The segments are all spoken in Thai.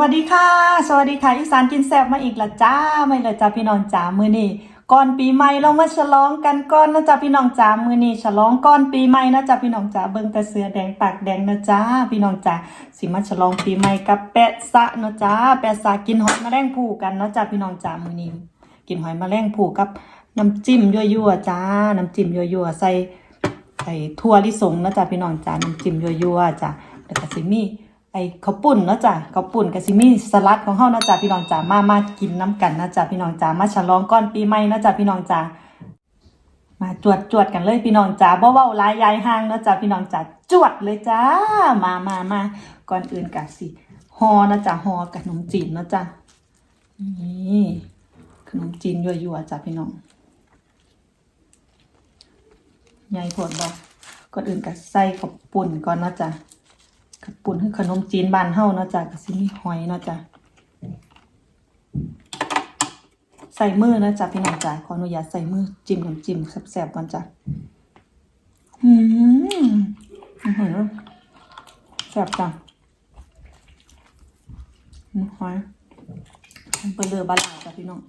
วัสดีค่ะ สวัสดีค่ะอีสานกินแซ่บมาอีกละจ้าไม่เลยจ้าพี่น้องจ๋ามือนี่ก่อนปีใหม่เรามาฉลองกันก่อนนะจ๊ะพี่น้องจ๋ามือนี่ฉลองก่อนปีใหม่นะจ๊ะพี่น้องจ๋าเบิ่งแต่เสือแดงปากแดงนะจ้าพี่น้องจ๋าสิมาฉลองปีใหม่กับแปะซะนะจ้าแปะซะกินหอยแมลงภู่กันนะจ๊ะพี่น้องจ๋ามือนี้กินหอยแมลงภู่กับน้ำจิ้มยั่วๆจ้าน้ำจิ้มยั่วๆใส่ใส่ถั่วลิสงนะจ๊ะพี่น้องจ๋าน้ำจิ้มยั่วๆจ้ะแล้วก็สิมี ไอ้ข้าวปุ่นเนาะจ้ะข้าวปุ่นกับซิมี่สลัดของเฮาเนาะจ้ะพี่น้องจ๋ามามากินน้ำกันนะจ้ะพี่น้องจ๋ามาฉลองก่อนปีใหม่นะจ้ะพี่น้องจ๋ามาจวดจวดกันเลยพี่น้องจ๋าบ่เว้าลายยายห่างเนาะจ้ะพี่น้องจ๋าจวดเลยจ้ามามามาก่อนอื่นกะสิฮอนะจ้ะฮอกับขนมจีนเนาะจ้ะนี่ขนมจีนยั่วๆจ้ะพี่น้องใหญ่โพดบ่ก่อนอื่นกะใส่ข้าวปุ่นก่อนเนาะจ้ะ ปุ่นคือขนมจีนบ้านเฮาเนาะจ้ะกับสิมีหอยเนาะจ้ะใส่มือนะจ้ะพี่น้องจ้ะขออนุญาตใส่มือจิ้มน้ำจิ้มแซ่บๆก่อนจ้ะอืมอื้อหือแซ่บจ้ะอืมหอยเปลือบาลาจ้ะพี่น้อง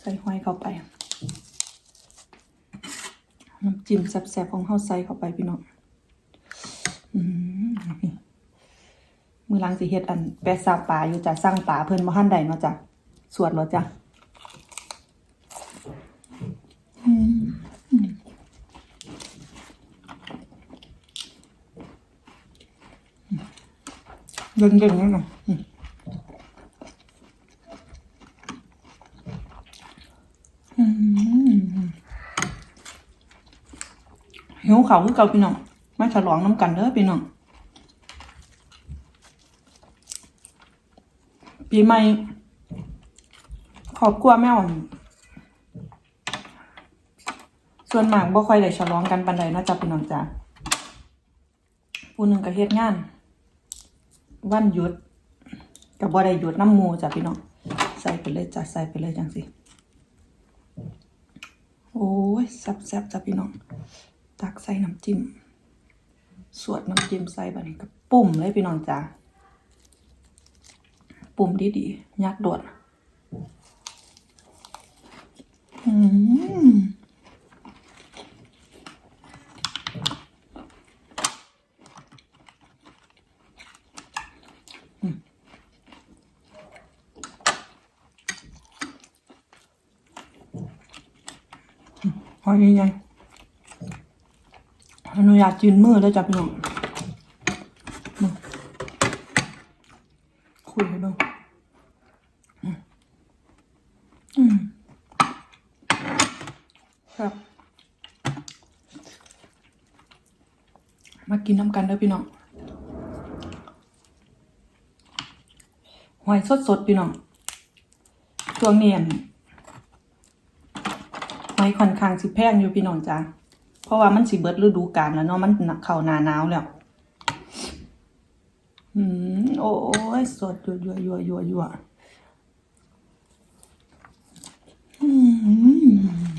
ใส่หอยเข้าไปน้ำจิ้มแซ่บๆของเฮาใส่เข้าไปพี่น้อง อืม มือลังสิเฮ็ดอันแปะซาปลาอยู่จ้ะสร้างปลาเพิ่นบ่ทันได้เนาะจ้ะสวดเหรอจ้ะเย็นๆนี่น่ะหิวเขาวคือเก่าพี่น้องมาฉลองน้ำกันเด้อพี่น้อง ปีใหม่ครอบครัวแม่อ่อนส่วนมากบ่ค่อยได้ฉลองกันปานใดนาะจ้ะพี่น้องจ้ะผู้หนึ่งก็เฮ็ดงาน วันหยุดก็บ่ได้หยุดน้ำมูจ้ะพี่น้องใส่ไปเลยจ้ะใส่ไปเลยจังสิโอ้ยแซ่บๆจ้ะพี่น้องตักใส่น้ำจิ้ม สวดน้ำจิ้มใส่บันี้ก็ปุ่มเลยพี่น้องจ้า ปุ่มดีดียักโดดอืมอืมหอยังไงอนุญาตยืนมือแล้วจ้ะพี่น้องมาคุยกันดูอืมอืมครับ มากิ น้ำกันเด้อพี่น้องหอยสดสดๆพี่น้องช่วงนี้อั่นหอยค่อนข้างสิแพงอยู่พี่น้องจ้าเพราะว่ามันสิเบิดฤดูกาลแล้วเนาะมันเข้าหนาหนาวแล้วอืมโอ้ยสดยัวยัวยัวยัวยัวอืม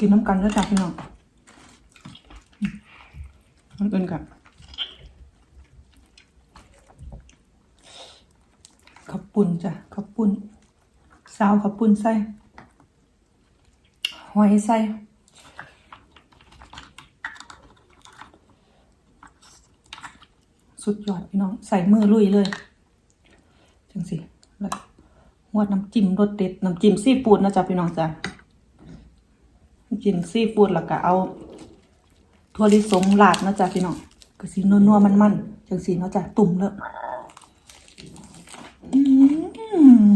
กินน้ำกันแล้วจ้ะพี่น้องมันเป็นกับข้าวปุ้นจ้ะข้าวปุ้นซาวข้าวปุ้นใส่หอยใส่สุดยอดพี่น้อง ใส่มือลุยเลยจังสิแล้วหวดน้ำจิ้มรสเด็ด น้ำจิ้มซีฟู้ดนะจ๊ะพี่น้องจ้ะ กินซีฟู้ดแล้วก็เอาถั่วลิสงราดนะจ๊ะพี่น้องก็สีนัวๆมันๆจังสีเนาะจ๊ะตุ่มเลย อืม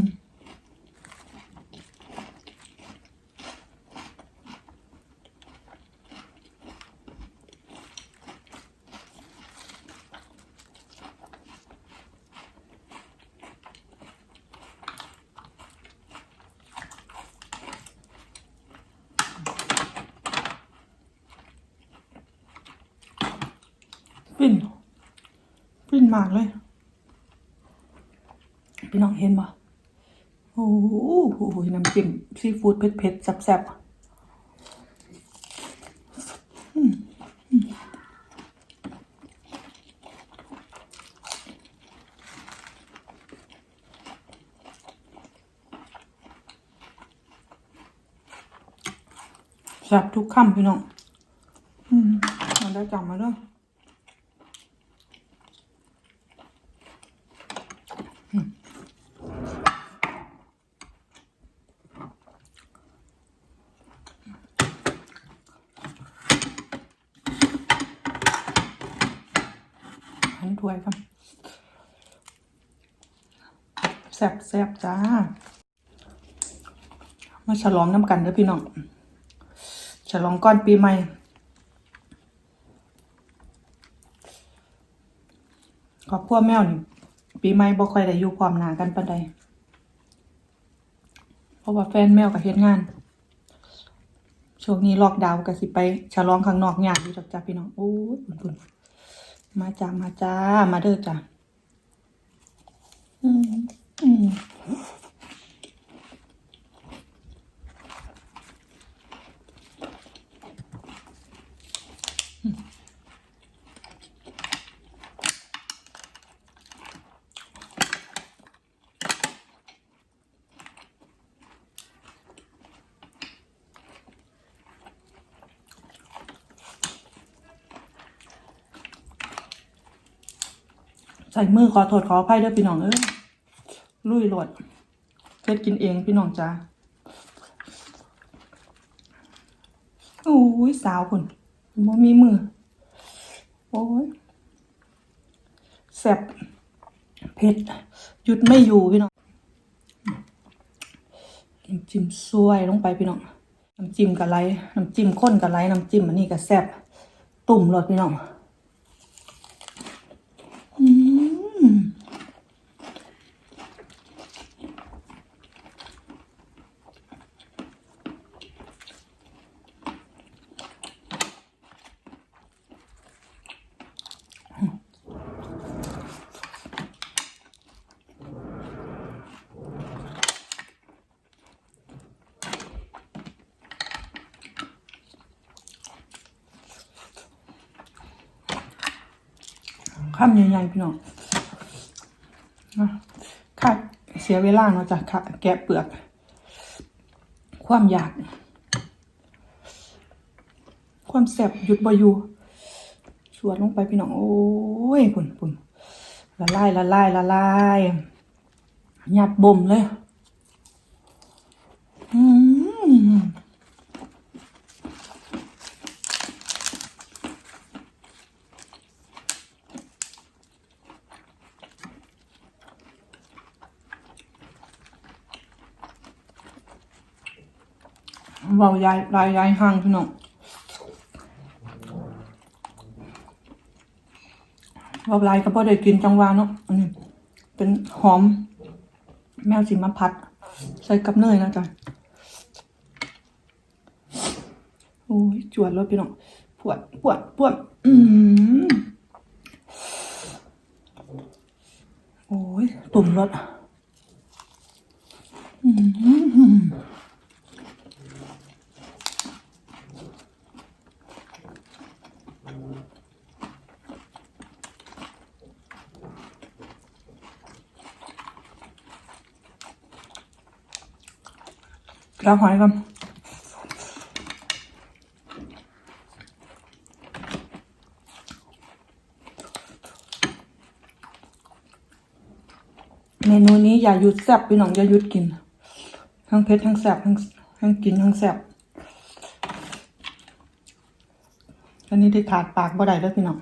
ฟิน ปิ้น มากเลย พี่น้องเห็นบ่โอ้โหน้ำจิ้มซีฟู้ดเผ็ดๆแซ่บๆแซ่บทุกคำพี่น้อง อืมมันได้จังมาด้วย หันถ้วยกันแซ่บแซ่บจ้า มาฉลองน้ำกันเด้อพี่น้อง ฉลองก้อนปีใหม่ครอบครัวแมวนี่ปีใหม่บ่ค่อยได้อยู่พร้อมหน้ากันปานใด เพราะว่าแฟนแมวก็เฮ็ดงาน ช่วงนี้ล็อกดาวน์ก็สิไป ฉลองข้างนอกยากอยู่ดอกจ้าพี่น้อง โอ้ยปุ่น มาจ้ามาจ้า มาเด้อจ้าอืมอืม ใส่มือขอโทษขออภัยด้อพี่น้องเอ้ยลุยโหลดเฮ็ดกินเองพี่น้องจ้าโอ้ยสาวพุ่นบ่มีมือ โอ้ยแซ่บเผ็ดหยุดไม่อยู่พี่น้องน้ำจิ้มซวยลงไปพี่น้องน้ำจิ้มกะไรน้ำจิ้มข้นกะไรน้ำจิ้มอันนี้ก็แซ่บตุ่มรสพี่น้อง อืม ข้ามใหญ่ๆพี่น้องค่ะเสียเวลาเนาะจ้ะค่ะแกะเปลือก ความอยาก ความแสบหยุดบอยู่สวนลงไปพี่น้อง โอ้ยปุ่นปุ่นละลายละลายละลายหยัดบ่มเลย เบายายลายยายห่างพี่น้องเบาลายก็พอได้กินจังหวะเนาะอันนี้เป็นหอม แมวสิมาพัด ใส่กับเนยนะจ๊ะโอ้ยจวดเลยพี่น้องปวดปวดปวดอืมโอ้ยตุ่มรสอืม ล้วหอยกันเมนูนี้อย่าหยุดแซบพี่น้องอย่าหยุดกิน ทั้งเผ็ดทั้งแซบทั้งทั้งกินทั้งแซบอันนี้ได้ขาดปากบ่ได้แล้วพี่น้อง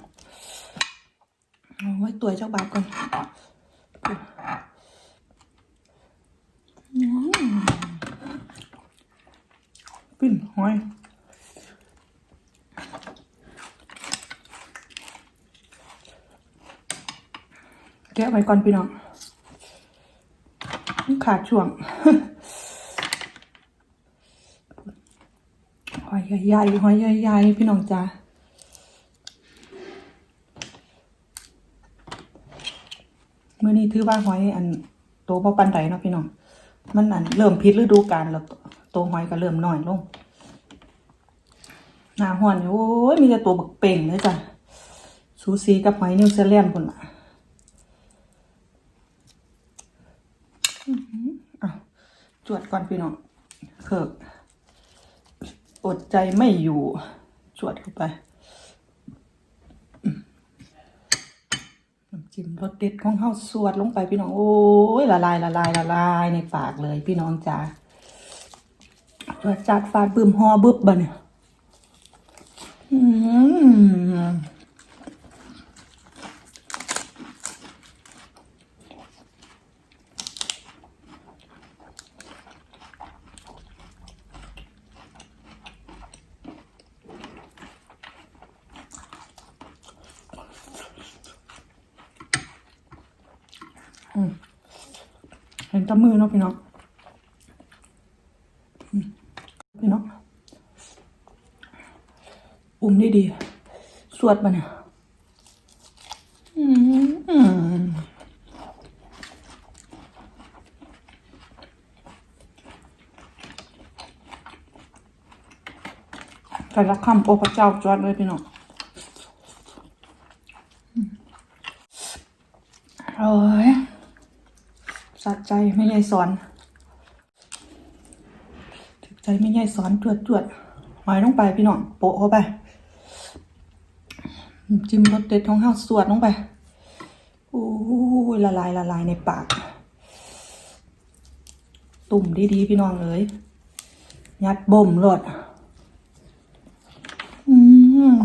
เอาไว้ตัวเจ้าบาทก่อนอืม ปิ้นหอยแกะไว้ก่อนพี่น้องขาดช่วงหอยใหญ่ๆหอยใหญ่ๆพี่น้องจ้าเมื้อนี้ถือว่าหอยอันโตบ่ปานใดเนาะพี่น้อง มันอันเริ่มผิดฤดูกาลแล้ว โตหอยก็เริ่มน้อยลงหน้าฮ้อนโอ้ยมีแต่ตัวบักเป่งเลยจ้ะสูสีกับหอยนิวซีแลนด์พุ่นล่ะอื้อหืออ้าวจวดก่อนพี่น้องเคิกอดใจไม่อยู่ จวดเข้าไปน้ำจิ้มรสเด็ดของเฮาสวดลงไปพี่น้อง โอ้ยละลายละลายละลายในปากเลยพี่น้องจ๋า จวจัดฟาดบึมฮอบึบบ่เนี่ยอืมเห็นตะมือเนาะพี่น้องอืมพี่น้อง อุ้มได้ดี สวดมาเนี่ยอืมอืมแต่ละคำโอพระเจ้าจวดเลยพี่น้องอืมโอ้ยสะใจไม่ใหญ่สอนถึกใจไม่ใหญ่สอนจวดจวดหอยลงไปพี่น้องโปะเข้าไป จิ้มรสเด็ดของข้าวสวดลงไปโอ้ยละลายละลายในปาก ตุ่มดีๆพี่น้องเอ้ยยัดบ่มรสอืม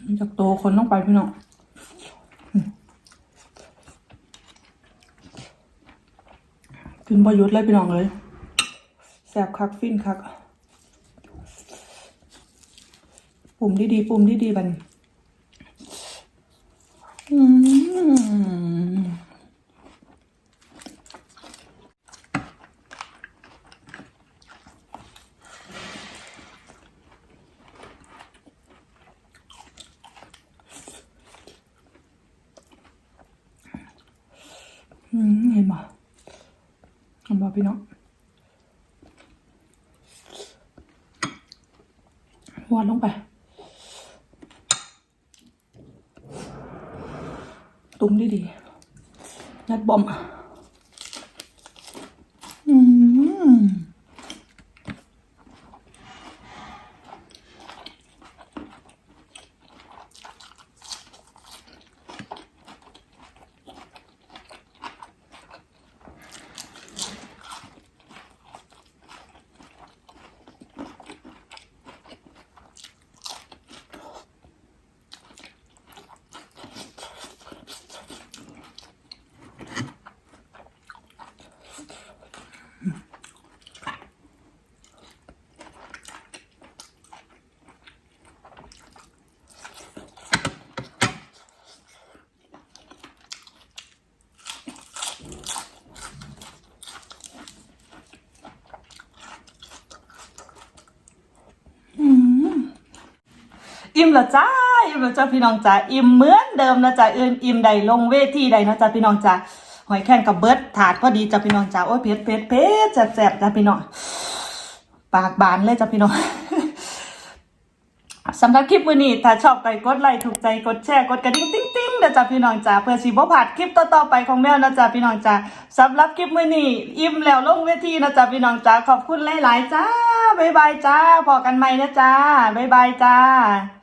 นี่ จากโตคนต้องไปพี่น้องกินประยุทธ์เลยพี่น้องเลยแสบคักฟินคัก ปุ่มดีๆปุ่มดีๆบัดนอืมอืมเห็นบ่เห็นบ่พี่น้อง วนลงไป ตุ้มดีๆยัดบอมอื ล้วจ้าอิ่มแล้วจ้าพี่น้องจ้าอิ่มเหมือนเดิมนะจ้าเอินอิ่มใดลงเวทีใดนะจ้าพี่น้องจ้าหอยแข้งกับเบิร์ดถาดพอดีจ้าพี่น้องจ้าโอ้ยเผ็ดเผ็ดเผ็ดแซ่บแซ่บจ้าพี่น้องปากบานเลยจ้าพี่น้องสำหรับคลิปมื้อนี้ถ้าชอบไปกดไลค์ถูกใจกดแชร์กดกระดิ่งติ๊งติ๊งนะจ๊ะพี่น้องจ้าเพื่อสิบ่พลาดคลิปต่อๆไปของแมวนะจ๊ะพี่น้องจ้าสำหรับคลิปมื้อนี้อิ่มแล้วลงเวทีนะจ๊ะพี่น้องจ้าขอบคุณหลายๆจ้าบ๊ายบายจ้าพอกันใหม่นะจ้าบ๊ายบายจ้า